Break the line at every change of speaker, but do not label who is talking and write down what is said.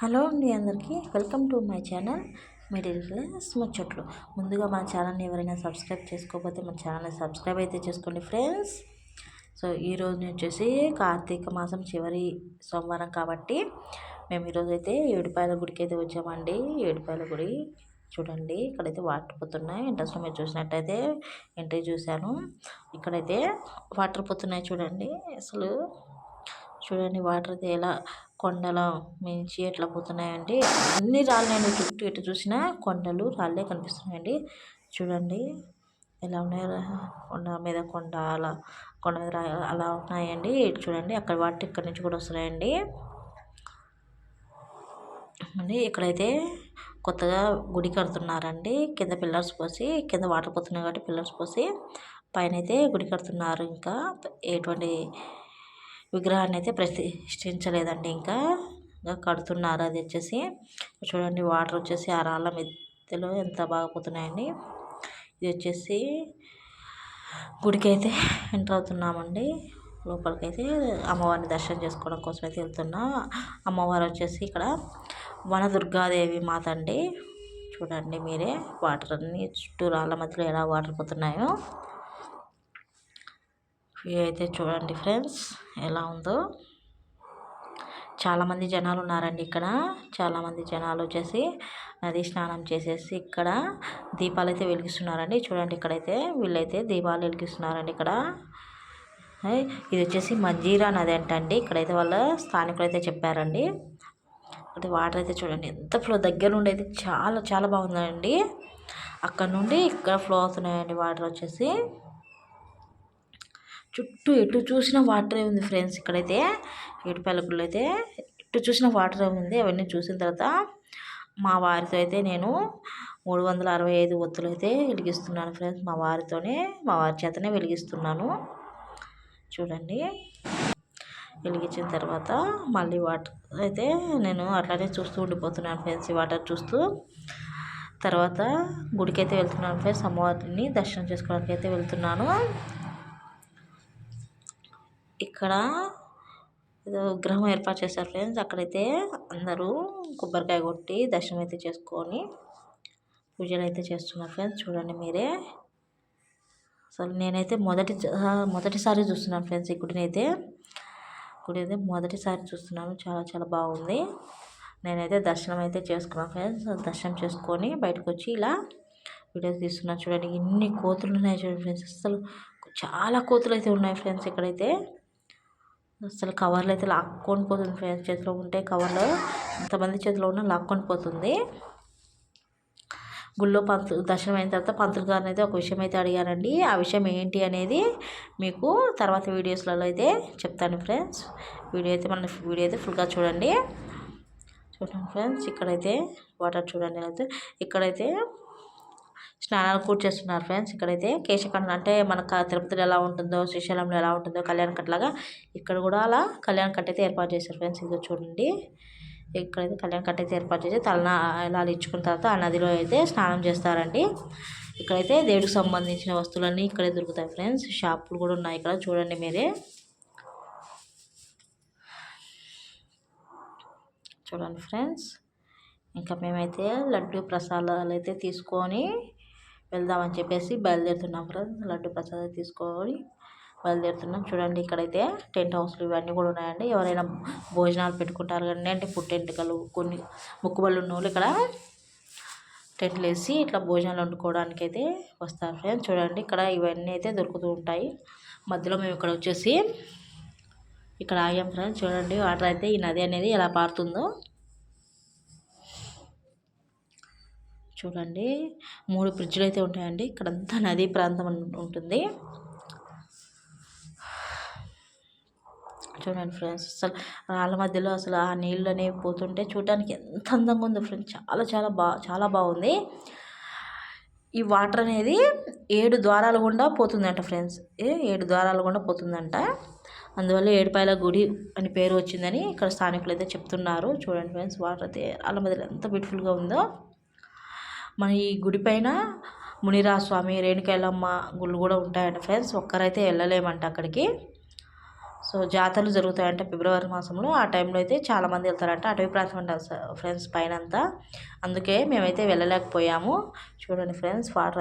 Hello అండి అందరికీ. Welcome to my channel. Materials ముచ్చట్లు. ముందుగా మా ఛానల్ని ఎవరైనా సబ్స్క్రైబ్ చేసుకోకపోతే మన ఛానల్ని సబ్స్క్రైబ్ అయితే చేసుకోండి ఫ్రెండ్స్. సో ఈరోజు వచ్చేసి కార్తీక మాసం చివరి సోమవారం కాబట్టి మేము ఈరోజు అయితే ఏడుపాయల గుడికి అయితే వచ్చామండి. ఏడుపాయల గుడి చూడండి. ఇక్కడైతే వాటర్ పోతున్నాయి. ఇంట్రెస్ట్ మీరు చూసినట్టయితే ఎంట్రీ చూశాను. ఇక్కడైతే వాటర్ పోతున్నాయి చూడండి. అసలు చూడండి వాటర్ అయితే ఎలా కొండల మించి ఎట్లా పోతున్నాయండి. అన్ని రాళ్ళండి చుట్టూ ఎటు చూసినా కొండలు రాళ్ళే కనిపిస్తున్నాయండి. చూడండి ఎలా ఉన్నాయో కొండ మీద కొండ అలా కొండ మీద అలా ఉన్నాయండి. చూడండి అక్కడ వాటి ఇక్కడ నుంచి కూడా వస్తున్నాయండి. అండి ఇక్కడైతే కొత్తగా గుడి కడుతున్నారండి. కింద పిల్లర్స్ పోసి కింద వాటర్ పోతున్నాయి కాబట్టి పిల్లర్స్ పోసి పైన అయితే గుడి కడుతున్నారు. ఇంకా ఎటువంటి విగ్రహాన్ని అయితే ప్రతిష్ఠించలేదండి ఇంకా. ఇంకా కడుతున్నారు అది వచ్చేసి. చూడండి వాటర్ వచ్చేసి ఆ రాళ్ళ మధ్యలో ఎంత బాగా పోతున్నాయండి. ఇది వచ్చేసి గుడికి అయితే ఎంటర్ అవుతున్నామండి. లోపలికి అయితే అమ్మవారిని దర్శనం చేసుకోవడం కోసం అయితే వెళ్తున్నా. అమ్మవారు వచ్చేసి ఇక్కడ వన దుర్గాదేవి మాత అండి. చూడండి మీరే వాటర్ అన్ని చుట్టూ రాళ్ళ మధ్యలో ఎలా వాటర్ పోతున్నాయో. వ్యూ అయితే చూడండి ఫ్రెండ్స్ ఎలా ఉందో. చాలామంది జనాలు ఉన్నారండి ఇక్కడ. చాలామంది జనాలు వచ్చేసి నది స్నానం చేసేసి ఇక్కడ దీపాలు అయితే వెలిగిస్తున్నారండి. చూడండి ఇక్కడైతే వీళ్ళైతే దీపాలు వెలిగిస్తున్నారండి ఇక్కడ. ఇది వచ్చేసి మంజీరా నది అంటండి. ఇక్కడైతే వాళ్ళ స్థానికులు అయితే చెప్పారండి. అది వాటర్ అయితే చూడండి ఎంత ఫ్లో దగ్గర నుండి అయితే చాలా చాలా బాగుందండి. అక్కడ నుండి ఇక్కడ ఫ్లో అవుతున్నాయండి వాటర్ వచ్చేసి. చుట్టూ ఎటు చూసిన వాటరే ఉంది ఫ్రెండ్స్ ఇక్కడైతే. ఏడుపాయలగుళ్ళు అయితే ఎటు చూసిన వాటరే ఉంది. అవన్నీ చూసిన తర్వాత మా వారితో అయితే నేను మూడు వందల అరవై ఐదు ఒత్తులు అయితే వెలిగిస్తున్నాను ఫ్రెండ్స్. మా వారితోనే మా వారి చేతనే వెలిగిస్తున్నాను. చూడండి. వెలిగించిన తర్వాత మళ్ళీ వాటర్ అయితే నేను అట్లానే చూస్తూ ఉండిపోతున్నాను ఫ్రెండ్స్ ఈ వాటర్ చూస్తూ. తర్వాత గుడికి అయితే వెళ్తున్నాను ఫ్రెండ్స్. అమ్మవారిని దర్శనం చేసుకోవడానికి అయితే వెళ్తున్నాను. ఇక్కడ ఏదో విగ్రహం ఏర్పాటు చేశారు ఫ్రెండ్స్ అక్కడైతే అందరూ కొబ్బరికాయ కొట్టి దర్శనం అయితే చేసుకొని పూజలు అయితే చేస్తున్నారు ఫ్రెండ్స్ చూడండి మీరే. అసలు నేనైతే మొదటి మొదటిసారి చూస్తున్నాను ఫ్రెండ్స్ ఈ గుడిని అయితే. గుడి అయితే మొదటిసారి చూస్తున్నాను. చాలా చాలా బాగుంది. నేనైతే దర్శనం అయితే చేసుకున్నాను ఫ్రెండ్స్ దర్శనం చేసుకొని బయటకు వచ్చి ఇలా వీడియోస్ తీస్తున్నాను. చూడండి ఎన్ని కోతులు ఉన్నాయి చూడండి ఫ్రెండ్స్ అసలు చాలా కోతులు అయితే ఉన్నాయి ఫ్రెండ్స్ ఇక్కడైతే. అసలు కవర్లో అయితే లాక్కొని పోతుంది ఫ్రెండ్స్. చేతిలో ఉంటే కవర్లో. ఎంతమంది చేతిలో ఉన్నా లాక్కొని పోతుంది. గుళ్ళో పంతులు దర్శనం అయిన తర్వాత పంతులు గారిని అయితే ఒక విషయం అయితే అడిగారండి. ఆ విషయం ఏంటి అనేది మీకు తర్వాత వీడియోస్లలో అయితే చెప్తాను ఫ్రెండ్స్. వీడియో అయితే మన వీడియో అయితే ఫుల్గా చూడండి. చూడండి ఫ్రెండ్స్ ఇక్కడైతే వాటర్ చూడండి. అయితే ఇక్కడైతే స్నానాలు కూడా చేస్తున్నారు ఫ్రెండ్స్. ఇక్కడైతే కేశఖండ అంటే మనకు తిరుపతిలో ఎలా ఉంటుందో శ్రీశైలంలో ఎలా ఉంటుందో కళ్యాణ కట్టలాగా ఇక్కడ కూడా అలా కళ్యాణ కట్ట అయితే ఏర్పాటు చేశారు ఫ్రెండ్స్. ఇది చూడండి. ఇక్కడైతే కళ్యాణ కట్ట అయితే ఏర్పాటు చేసి తలనా ఇలా ఇచ్చుకున్న తర్వాత ఆ నదిలో అయితే స్నానం చేస్తారండి. ఇక్కడైతే దేవుడికి సంబంధించిన వస్తువులన్నీ ఇక్కడే దొరుకుతాయి ఫ్రెండ్స్. షాపులు కూడా ఉన్నాయి ఇక్కడ. చూడండి మీరే. చూడండి ఫ్రెండ్స్. ఇంకా మేమైతే లడ్డు ప్రసాదాలు అయితే తీసుకొని వెళ్దామని చెప్పేసి బయలుదేరుతున్నాం ఫ్రెండ్స్. లడ్డు ప్రసాదం తీసుకొని బయలుదేరుతున్నాం. చూడండి ఇక్కడైతే టెంట్ హౌస్లు ఇవన్నీ కూడా ఉన్నాయండి. ఎవరైనా భోజనాలు పెట్టుకుంటారు కానీ అంటే పుట్టెంటుకలు కొన్ని ముక్కుబళ్ళు ఉన్న ఇక్కడ టెంట్లు వేసి ఇట్లా భోజనాలు వండుకోవడానికి అయితే వస్తారు ఫ్రెండ్స్. చూడండి ఇక్కడ ఇవన్నీ అయితే దొరుకుతూ ఉంటాయి. మధ్యలో మేము ఇక్కడ వచ్చేసి ఇక్కడ ఆగాం ఫ్రెండ్స్. చూడండి వాటర్ అయితే ఈ నది అనేది ఎలా పారుతుందో. చూడండి. మూడు బ్రిడ్జ్లు అయితే ఉంటాయండి. ఇక్కడంతా నదీ ప్రాంతం ఉంటుంది. చూడండి ఫ్రెండ్స్ అసలు రాళ్ళ మధ్యలో అసలు ఆ నీళ్ళు అనేవి పోతుంటే చూడడానికి ఎంత అందంగా ఉందో ఫ్రెండ్స్. చాలా చాలా బా చాలా బాగుంది. ఈ వాటర్ అనేది ఏడు ద్వారాలు గుండా పోతుందంట ఫ్రెండ్స్. ఏడు ద్వారాలు గుండా పోతుందంట. అందువల్ల ఏడుపాయల గుడి అని పేరు వచ్చిందని ఇక్కడ స్థానికులు అయితే చెప్తున్నారు. చూడండి ఫ్రెండ్స్ వాటర్ అయితే రాళ్ళ మధ్యలో ఎంత బ్యూటిఫుల్గా ఉందో. మన ఈ గుడి పైన మునిరా స్వామి రేణుకైలమ్మ గుళ్ళు కూడా ఉంటాయంట ఫ్రెండ్స్. ఒక్కరైతే వెళ్ళలేమంట అక్కడికి. సో జాతరలు జరుగుతాయంట ఫిబ్రవరి మాసంలో. ఆ టైంలో అయితే చాలామంది వెళ్తారంట. అటవీ ప్రాంతం అంట ఫ్రెండ్స్ పైన అంతా అందుకే మేమైతే వెళ్ళలేకపోయాము. చూడండి ఫ్రెండ్స్ వాటర్